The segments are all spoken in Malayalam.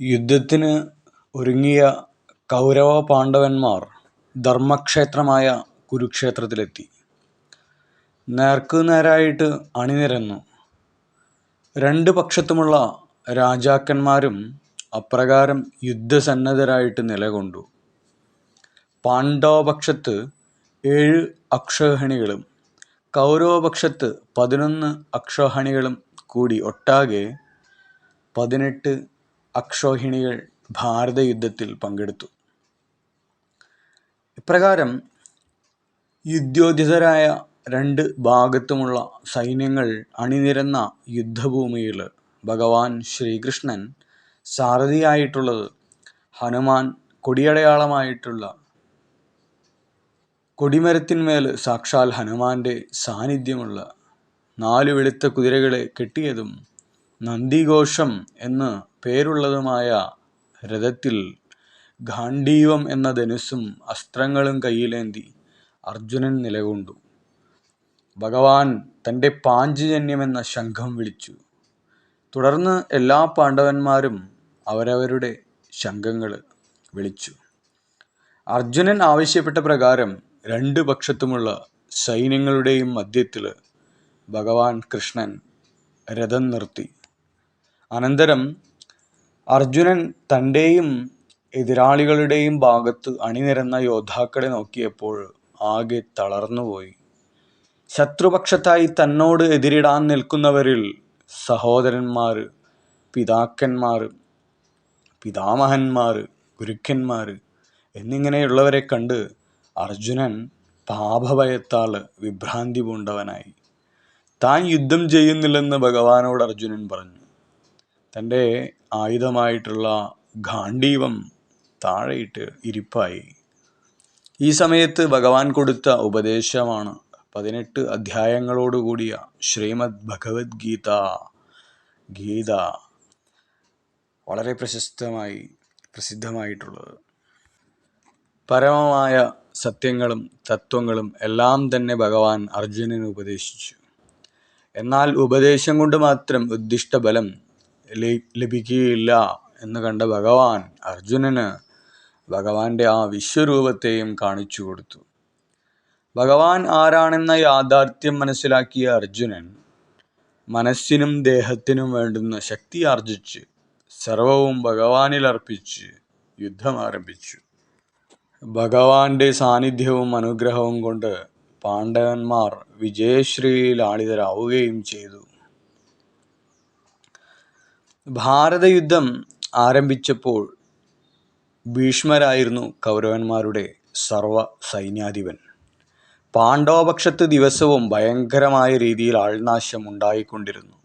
യുദ്ധത്തിന് ഒരുങ്ങിയ കൗരവ പാണ്ഡവന്മാർ ധർമ്മക്ഷേത്രമായ കുരുക്ഷേത്രത്തിലെത്തി. നേർക്കുനേരായിട്ട് അണിനിരന്നു. രണ്ട് പക്ഷത്തുമുള്ള രാജാക്കന്മാരും അപ്രകാരം യുദ്ധസന്നദ്ധരായിട്ട് നിലകൊണ്ടു. പാണ്ഡവപക്ഷത്ത് ഏഴ് അക്ഷോഹണികളും കൗരവപക്ഷത്ത് പതിനൊന്ന് അക്ഷോഹണികളും കൂടി ഒട്ടാകെ പതിനെട്ട് അക്ഷൗഹിണികൾ ഭാരതയുദ്ധത്തിൽ പങ്കെടുത്തു. ഇപ്രകാരം യുദ്ധോധിതരായ രണ്ട് ഭാഗത്തുമുള്ള സൈന്യങ്ങൾ അണിനിരന്ന യുദ്ധഭൂമിയിൽ ഭഗവാൻ ശ്രീകൃഷ്ണൻ സാരഥിയായിട്ടുള്ളത് ഹനുമാൻ കൊടിയടയാളമായിട്ടുള്ള കൊടിമരത്തിന്മേൽ സാക്ഷാൽ ഹനുമാന്റെ സാന്നിധ്യമുള്ള നാലു വെളുത്ത കുതിരകളെ കെട്ടിയതും നന്ദിഘോഷം എന്നു പേരുള്ളതുമായ രഥത്തിൽ ഗാണ്ഡീവം എന്ന ധനുസ്സും അസ്ത്രങ്ങളും കയ്യിലേന്തി അർജുനൻ നിലകൊണ്ടു. ഭഗവാൻ തന്റെ പാഞ്ചജന്യമെന്ന ശംഖം വിളിച്ചു. തുടർന്ന് എല്ലാ പാണ്ഡവന്മാരും അവരവരുടെ ശംഖങ്ങൾ വിളിച്ചു. അർജുനൻ ആവശ്യപ്പെട്ട പ്രകാരം രണ്ട് പക്ഷത്തുമുള്ള സൈന്യങ്ങളുടെയും മധ്യത്തിൽ ഭഗവാൻ കൃഷ്ണൻ രഥം നിർത്തി. അനന്തരം അർജുനൻ തന്റെയും എതിരാളികളുടെയും ഭാഗത്ത് അണിനിരന്ന യോദ്ധാക്കളെ നോക്കിയപ്പോൾ ആകെ തളർന്നുപോയി. ശത്രുപക്ഷത്തായി തന്നോട് എതിരിടാൻ നിൽക്കുന്നവരിൽ സഹോദരന്മാർ പിതാക്കന്മാർ പിതാമഹന്മാർ ഗുരുക്കന്മാർ എന്നിങ്ങനെയുള്ളവരെ കണ്ട് അർജുനൻ പാപഭയത്താൽ വിഭ്രാന്തി പൂണ്ടവനായി. താൻ യുദ്ധം ചെയ്യുന്നില്ലെന്ന് ഭഗവാനോട് അർജുനൻ പറഞ്ഞു. തന്റെ ആയുധമായിട്ടുള്ള ഗാണ്ഡീവം താഴെയിട്ട് ഇരിപ്പായി. ഈ സമയത്ത് ഭഗവാൻ കൊടുത്ത ഉപദേശമാണ് പതിനെട്ട് അധ്യായങ്ങളോടുകൂടിയ ശ്രീമദ് ഭഗവത്ഗീത ഗീത വളരെ പ്രശസ്തമായി പ്രസിദ്ധമായിട്ടുള്ളത്. പരമമായ സത്യങ്ങളും തത്വങ്ങളും എല്ലാം തന്നെ ഭഗവാൻ അർജുനന് ഉപദേശിച്ചു. എന്നാൽ ഉപദേശം കൊണ്ട് മാത്രം ഉദ്ദിഷ്ടഫലം ലഭിക്കുകയില്ല എന്ന് കണ്ട ഭഗവാൻ അർജുനന് ഭഗവാന്റെ ആ വിശ്വരൂപത്തെയും കാണിച്ചു കൊടുത്തു ഭഗവാൻ ആരാണെന്ന യാഥാർത്ഥ്യം മനസ്സിലാക്കിയ അർജുനൻ മനസ്സിനും ദേഹത്തിനും വേണ്ടുന്ന ശക്തി ആർജിച്ച് സർവവും ഭഗവാനിൽ അർപ്പിച്ച് യുദ്ധം ആരംഭിച്ചു ഭഗവാന്റെ സാന്നിധ്യവും അനുഗ്രഹവും കൊണ്ട് പാണ്ഡവന്മാർ വിജയശ്രീയിൽ ആളിതരാവുകയും ചെയ്തു. ഭാരതയുദ്ധം ആരംഭിച്ചപ്പോൾ ഭീഷ്മരായിരുന്നു കൗരവന്മാരുടെ സർവസൈന്യാധിപൻ. പാണ്ഡവപക്ഷത്ത് ദിവസവും ഭയങ്കരമായ രീതിയിൽ ആൾനാശം ഉണ്ടായിക്കൊണ്ടിരുന്നു.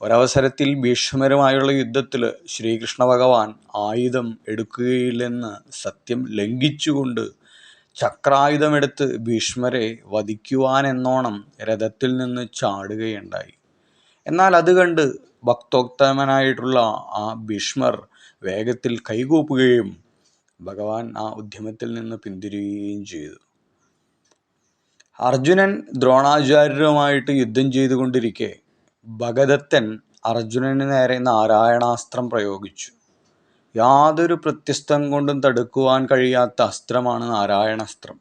ഒരവസരത്തിൽ ഭീഷ്മരുമായുള്ള യുദ്ധത്തിൽ ശ്രീകൃഷ്ണ ഭഗവാൻ ആയുധം എടുക്കുകയില്ലെന്ന് സത്യം ലംഘിച്ചുകൊണ്ട് ചക്രായുധമെടുത്ത് ഭീഷ്മരെ വധിക്കുവാനെന്നോണം രഥത്തിൽ നിന്ന് ചാടുകയുണ്ടായി. എന്നാൽ അത് കണ്ട് ഭക്തോത്തമനായിട്ടുള്ള ആ ഭീഷ്മർ വേഗത്തിൽ കൈകൂപ്പുകയും ഭഗവാൻ ആ ഉദ്യമത്തിൽ നിന്ന് പിന്തിരിയുകയും ചെയ്തു. അർജുനൻ ദ്രോണാചാര്യരുമായിട്ട് യുദ്ധം ചെയ്തുകൊണ്ടിരിക്കെ ഭഗദത്തൻ അർജുനന് നേരെ നാരായണാസ്ത്രം പ്രയോഗിച്ചു. യാതൊരു പ്രത്യസ്തം കൊണ്ടും തടുക്കുവാൻ കഴിയാത്ത അസ്ത്രമാണ് നാരായണാസ്ത്രം.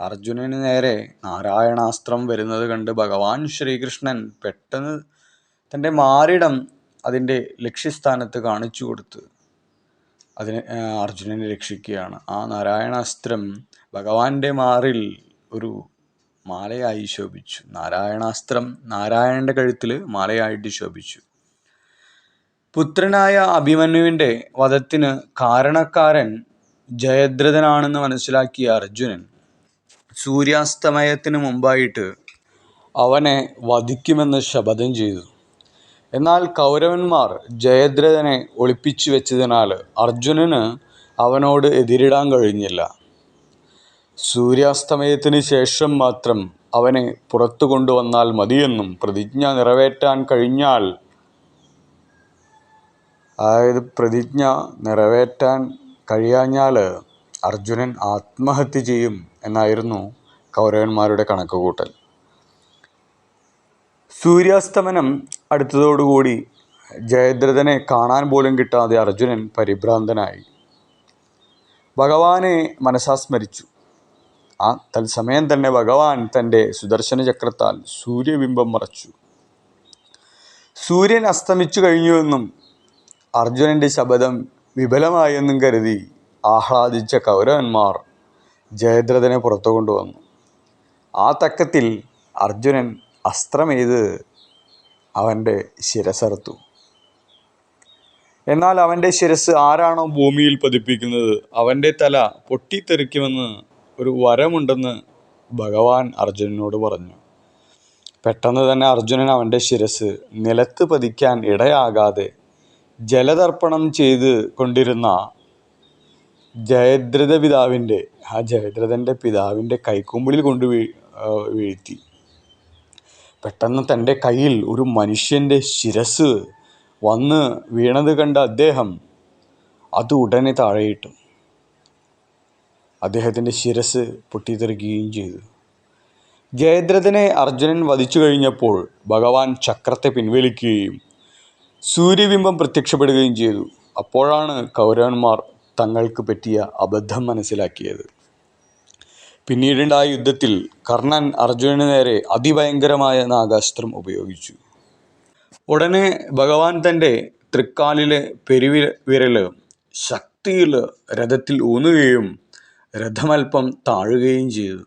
അർജുനന് നേരെ നാരായണാസ്ത്രം വരുന്നത് കണ്ട് ഭഗവാൻ ശ്രീകൃഷ്ണൻ പെട്ടെന്ന് തന്റെ മാറിടം അതിന്റെ ലക്ഷ്യസ്ഥാനത്ത് കാണിച്ചു കൊടുത്ത് അതിനെ അർജുനനെ രക്ഷിക്കുകയാണ്. ആ നാരായണാസ്ത്രം ഭഗവാന്റെ മാറിൽ ഒരു മാലയായി ശോഭിച്ചു. നാരായണാസ്ത്രം നാരായണന്റെ കഴുത്തിൽ മാലയായിട്ട് ശോഭിച്ചു. പുത്രനായ അഭിമന്യുവിന്റെ വധത്തിന് കാരണക്കാരൻ ജയദ്രഥനാണെന്ന് മനസ്സിലാക്കിയ അർജുനൻ സൂര്യാസ്തമയത്തിന് മുമ്പായിട്ട് അവനെ വധിക്കുമെന്ന് ശപഥം ചെയ്തു. എന്നാൽ കൗരവന്മാർ ജയദ്രഥനെ ഒളിപ്പിച്ചു വെച്ചതിനാൽ അർജുനന് അവനോട് എതിരിടാൻ കഴിഞ്ഞില്ല. സൂര്യാസ്തമയത്തിന് ശേഷം മാത്രം അവനെ പുറത്തു കൊണ്ടുവന്നാൽ മതിയെന്നും പ്രതിജ്ഞ നിറവേറ്റാൻ കഴിഞ്ഞാൽ അതായത് പ്രതിജ്ഞ നിറവേറ്റാൻ കഴിയാഞ്ഞാൽ അർജുനൻ ആത്മഹത്യ ചെയ്യും എന്നായിരുന്നു കൗരവന്മാരുടെ കണക്കുകൂട്ടൽ. സൂര്യാസ്തമനം അടുത്തതോടുകൂടി ജയദ്രഥനെ കാണാൻ പോലും കിട്ടാതെ അർജുനൻ പരിഭ്രാന്തനായി. ഭഗവാനെ മനസാസ്മരിച്ചു ആ തത്സമയം തന്നെ ഭഗവാൻ തന്റെ സുദർശന ചക്രത്താൽ സൂര്യബിംബം മറച്ചു. സൂര്യൻ അസ്തമിച്ചു കഴിഞ്ഞുവെന്നും അർജുനന്റെ ശബദം വിഫലമായെന്നും കരുതി ആഹ്ലാദിച്ച കൗരവന്മാർ ജയദ്രഥനെ പുറത്തു കൊണ്ടുവന്നു. ആ തക്കത്തിൽ അർജുനൻ അസ്ത്രമെയ്ത് അവന്റെ ശിരസറുത്തു എന്നാൽ അവന്റെ ശിരസ് ആരാണോ ഭൂമിയിൽ പതിപ്പിക്കുന്നത് അവന്റെ തല പൊട്ടിത്തെറിക്കുമെന്ന് ഒരു വരമുണ്ടെന്ന് ഭഗവാൻ അർജുനനോട് പറഞ്ഞു. പെട്ടെന്ന് തന്നെ അർജുനൻ അവന്റെ ശിരസ് നിലത്ത് പതിക്കാൻ ഇടയാകാതെ ജലതർപ്പണം ചെയ്ത് കൊണ്ടിരുന്ന ജയദ്രഥ പിതാവിന്റെ ആ ജയദ്രഥന്റെ പിതാവിന്റെ കൈക്കുമ്പിളിൽ കൊണ്ട് വീഴ്ത്തി. പെട്ടെന്ന് തന്റെ കയ്യിൽ ഒരു മനുഷ്യന്റെ ശിരസ് വന്ന് വീണത് കണ്ട അദ്ദേഹം അത് ഉടനെ താഴെയിട്ടു. അദ്ദേഹത്തിന്റെ ശിരസ് പൊട്ടിത്തെറിക്കുകയും ചെയ്തു. ജയദ്രഥനെ അർജുനൻ വധിച്ചു കഴിഞ്ഞപ്പോൾ ഭഗവാൻ ചക്രത്തെ പിൻവലിക്കുകയും സൂര്യബിംബം പ്രത്യക്ഷപ്പെടുകയും ചെയ്തു. അപ്പോഴാണ് കൗരവന്മാർ തങ്ങൾക്ക് പറ്റിയ അബദ്ധം മനസ്സിലാക്കിയത്. പിന്നീടുണ്ടായ യുദ്ധത്തിൽ കർണൻ അർജുനന് നേരെ അതിഭയങ്കരമായ നാഗാസ്ത്രം ഉപയോഗിച്ചു. ഉടനെ ഭഗവാൻ തന്റെ തൃക്കാലിലെ പെരുവി വിരൽ ശക്തിയിൽ രഥത്തിൽ ഊന്നുകയും രഥമൽപ്പം താഴുകയും ചെയ്തു.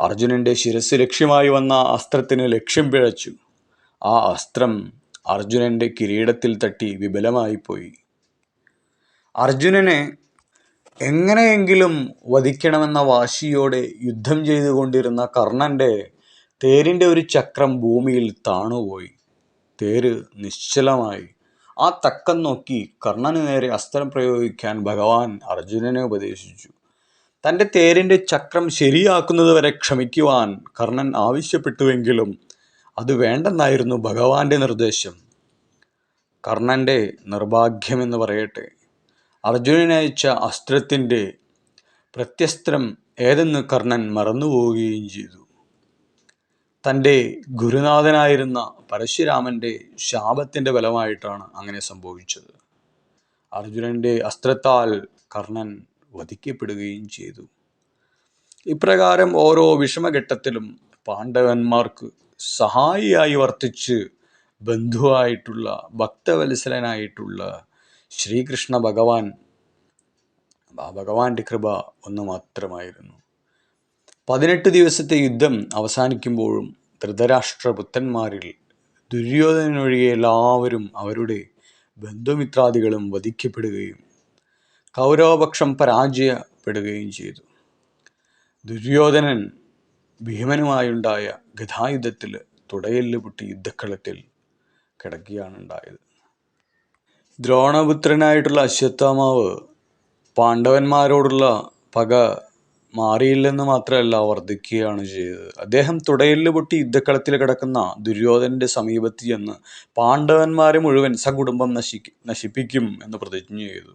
അർജുനന്റെ ശിരസ് ലക്ഷ്യമായി വന്ന അസ്ത്രത്തിന് ലക്ഷ്യം പിഴച്ചു. ആ അസ്ത്രം അർജുനന്റെ കിരീടത്തിൽ തട്ടി വിപലമായിപ്പോയി. അർജുനനെ എങ്ങനെയെങ്കിലും വധിക്കണമെന്ന വാശിയോടെ യുദ്ധം ചെയ്തുകൊണ്ടിരുന്ന കർണന്റെ തേരിന്റെ ഒരു ചക്രം ഭൂമിയിൽ താണുപോയി. തേര് നിശ്ചലമായി. ആ തക്കം നോക്കി കർണന് നേരെ അസ്ത്രം പ്രയോഗിക്കാൻ ഭഗവാൻ അർജുനനെ ഉപദേശിച്ചു. തന്റെ തേരിന്റെ ചക്രം ശരിയാക്കുന്നത് വരെ ക്ഷമിക്കുവാൻ കർണൻ ആവശ്യപ്പെട്ടുവെങ്കിലും അത് വേണ്ടെന്നായിരുന്നു ഭഗവാന്റെ നിർദ്ദേശം. കർണന്റെ നിർഭാഗ്യമെന്ന് പറയട്ടെ. അർജുനനയച്ച അസ്ത്രത്തിന്റെ പ്രത്യസ്ത്രം ഏതെന്ന് കർണൻ മറന്നുപോവുകയും ചെയ്തു. തന്റെ ഗുരുനാഥനായിരുന്ന പരശുരാമന്റെ ശാപത്തിന്റെ ഫലമായിട്ടാണ് അങ്ങനെ സംഭവിച്ചത്. അർജുനന്റെ അസ്ത്രത്താൽ കർണൻ വധിക്കപ്പെടുകയും ചെയ്തു. ഇപ്രകാരം ഓരോ വിഷമഘട്ടത്തിലും പാണ്ഡവന്മാർക്ക് സഹായിയായി വർത്തിച്ച് ബന്ധുവായിട്ടുള്ള ഭക്തവത്സലനായിട്ടുള്ള ശ്രീകൃഷ്ണ ഭഗവാൻ ആ ഭഗവാന്റെ കൃപ ഒന്ന് മാത്രമായിരുന്നു. പതിനെട്ട് ദിവസത്തെ യുദ്ധം അവസാനിക്കുമ്പോഴും ധൃതരാഷ്ട്രപുത്രന്മാരിൽ ദുര്യോധനൊഴികെ എല്ലാവരും അവരുടെ ബന്ധുമിത്രാദികളും വധിക്കപ്പെടുകയും കൗരവപക്ഷം പരാജയപ്പെടുകയും ചെയ്തു. ദുര്യോധനൻ ഭീമനുമായുണ്ടായ ഗതായുധത്തിൽ തുടയെല്ല് പൊട്ടി യുദ്ധക്കളത്തിൽ കിടക്കുകയാണ് ഉണ്ടായത് ദ്രോണപുത്രനായിട്ടുള്ള അശ്വത്ഥാമാവ് പാണ്ഡവന്മാരോടുള്ള പക മാറിയില്ലെന്ന് മാത്രമല്ല വർദ്ധിക്കുകയാണ് ചെയ്തത്. അദ്ദേഹം തുടയെല്ല് പൊട്ടി യുദ്ധക്കളത്തിൽ കിടക്കുന്ന ദുര്യോധനന്റെ സമീപത്ത് ചെന്ന് പാണ്ഡവന്മാരെ മുഴുവൻ സകുടുംബം നശിക്ക് നശിപ്പിക്കും എന്ന് പ്രതിജ്ഞ ചെയ്തു.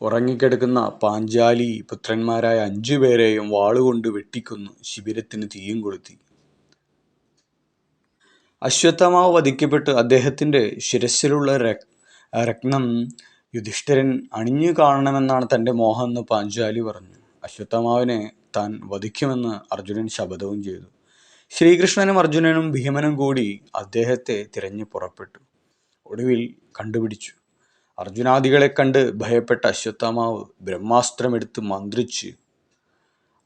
ഉറങ്ങിക്കിടക്കുന്ന പാഞ്ചാലി പുത്രന്മാരായ അഞ്ചു പേരെയും വാളുകൊണ്ട് വെട്ടിക്കൊന്നു ശിബിരത്തിന് തീയും കൊളുത്തി. അശ്വത്ഥമാവ് വധിക്കപ്പെട്ട് അദ്ദേഹത്തിന്റെ ശിരസ്സിലുള്ള രക് രത്നം യുധിഷ്ഠിരൻ അണിഞ്ഞു കാണണമെന്നാണ് തന്റെ മോഹം എന്ന് പാഞ്ചാലി പറഞ്ഞു. അശ്വത്ഥമാവിനെ താൻ വധിക്കുമെന്ന് അർജുനൻ ശപഥവും ചെയ്തു. ശ്രീകൃഷ്ണനും അർജുനനും ഭീമനും കൂടി അദ്ദേഹത്തെ തിരഞ്ഞു പുറപ്പെട്ടു. ഒടുവിൽ കണ്ടുപിടിച്ചു. അർജുനാദികളെ കണ്ട് ഭയപ്പെട്ട അശ്വത്ഥമാവ് ബ്രഹ്മാസ്ത്രമെടുത്ത് മന്ത്രിച്ച്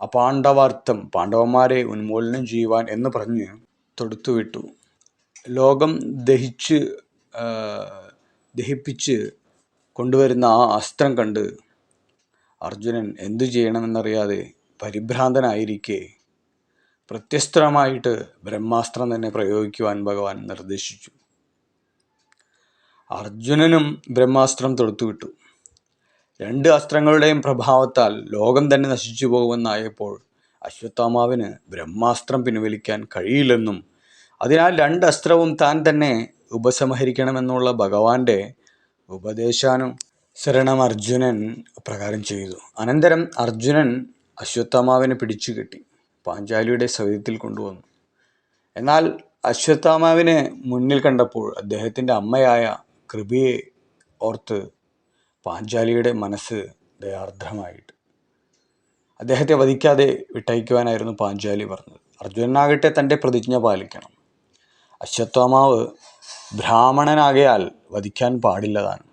അപാണ്ഡവാർത്ഥം പാണ്ഡവന്മാരെ ഉന്മൂലനം ചെയ്യുവാൻ എന്ന് പറഞ്ഞ് തൊടുത്തുവിട്ടു. ലോകം ദഹിച്ച് ദഹിപ്പിച്ച് കൊണ്ടുവരുന്ന ആ അസ്ത്രം കണ്ട് അർജുനൻ എന്തു ചെയ്യണമെന്നറിയാതെ പരിഭ്രാന്തനായിരിക്കെ. പ്രത്യസ്ത്രമായിട്ട് ബ്രഹ്മാസ്ത്രം തന്നെ പ്രയോഗിക്കുവാൻ ഭഗവാൻ നിർദ്ദേശിച്ചു. അർജുനനും ബ്രഹ്മാസ്ത്രം തൊടുത്തുവിട്ടു. രണ്ട് അസ്ത്രങ്ങളുടെയും പ്രഭാവത്താൽ ലോകം തന്നെ നശിച്ചു പോകുമെന്നായപ്പോൾ അശ്വത്ഥാമാവിന് ബ്രഹ്മാസ്ത്രം പിൻവലിക്കാൻ കഴിയില്ലെന്നും അതിനാൽ രണ്ട് അസ്ത്രവും താൻ തന്നെ ഉപസംഹരിക്കണമെന്നുള്ള ഭഗവാന്റെ ഉപദേശാനുസരണം അർജുനൻ പ്രകാരം ചെയ്തു. അനന്തരം അർജുനൻ അശ്വത്ഥാമാവിനെ പിടിച്ചു കെട്ടി പാഞ്ചാലിയുടെ സവിധത്തിൽ കൊണ്ടുവന്നു. എന്നാൽ അശ്വത്ഥാമാവിനെ മുന്നിൽ കണ്ടപ്പോൾ അദ്ദേഹത്തിന്റെ അമ്മയായ കൃപയെ ഓർത്ത് പാഞ്ചാലിയുടെ മനസ്സ് ദയാർദ്രമായിട്ട്. അദ്ദേഹത്തെ വധിക്കാതെ വിട്ടയക്കുവാനായിരുന്നു പാഞ്ചാലി പറഞ്ഞത്. അർജുനനാകട്ടെ തന്റെ പ്രതിജ്ഞ പാലിക്കണം. അശ്വത്ഥാമാവ് ബ്രാഹ്മണനാകയാൽ വധിക്കാൻ പാടില്ലതാണ്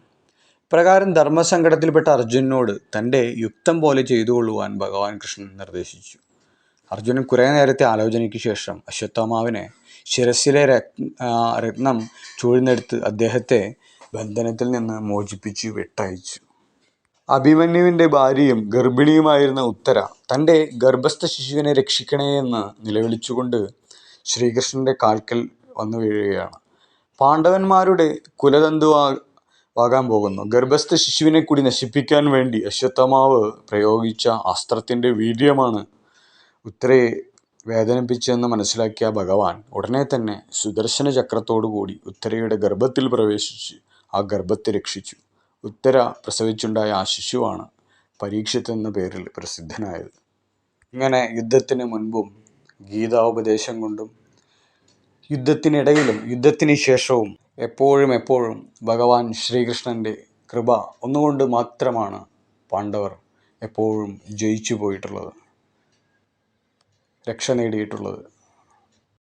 പ്രകാരം ധർമ്മസങ്കടത്തിൽപ്പെട്ട അർജുനോട് തന്റെ യുക്തം പോലെ ചെയ്തു കൊള്ളുവാൻ ഭഗവാൻ കൃഷ്ണൻ നിർദ്ദേശിച്ചു. അർജുനൻ കുറേ നേരത്തെ ആലോചനയ്ക്ക് ശേഷം അശ്വത്ഥാമാവിനെ ശിരസിലെ രത്ന ചൂഴ്ന്നെടുത്ത് അദ്ദേഹത്തെ ബന്ധനത്തിൽ നിന്ന് മോചിപ്പിച്ച് വിട്ടയച്ചു. അഭിമന്യുവിന്റെ ഭാര്യയും ഗർഭിണിയുമായിരുന്ന ഉത്തര തന്റെ ഗർഭസ്ഥ ശിശുവിനെ രക്ഷിക്കണേ എന്ന് നിലവിളിച്ചുകൊണ്ട് ശ്രീകൃഷ്ണന്റെ കാൽക്കൽ വന്നു വീഴുകയാണ്. പാണ്ഡവന്മാരുടെ കുലതന്തുവാ ആകാൻ പോകുന്നു. ഗർഭസ്ഥ ശിശുവിനെ കൂടി നശിപ്പിക്കാൻ വേണ്ടി അശ്വത്ഥമാവ് പ്രയോഗിച്ച അസ്ത്രത്തിന്റെ വീര്യമാണ് ഉത്രയെ വേദനിപ്പിച്ചെന്ന് മനസ്സിലാക്കിയ ഭഗവാൻ. ഉടനെ തന്നെ സുദർശന ചക്രത്തോടു കൂടി ഉത്തരയുടെ ഗർഭത്തിൽ പ്രവേശിച്ച് ആ ഗർഭത്തെ രക്ഷിച്ചു. ഉത്തര പ്രസവിച്ചുണ്ടായ ആ ശിശുവാണ് പരീക്ഷത്ത് എന്ന പേരിൽ പ്രസിദ്ധനായത്. ഇങ്ങനെ യുദ്ധത്തിന് മുൻപും ഗീതാ ഉപദേശം കൊണ്ടും യുദ്ധത്തിനിടയിലും യുദ്ധത്തിന് ശേഷവും എപ്പോഴും എപ്പോഴും ഭഗവാൻ ശ്രീകൃഷ്ണന്റെ കൃപ ഒന്നുകൊണ്ട് മാത്രമാണ് പാണ്ഡവർ എപ്പോഴും ജയിച്ചു പോയിട്ടുള്ളത് രക്ഷ നേടിയിട്ടുള്ളത്.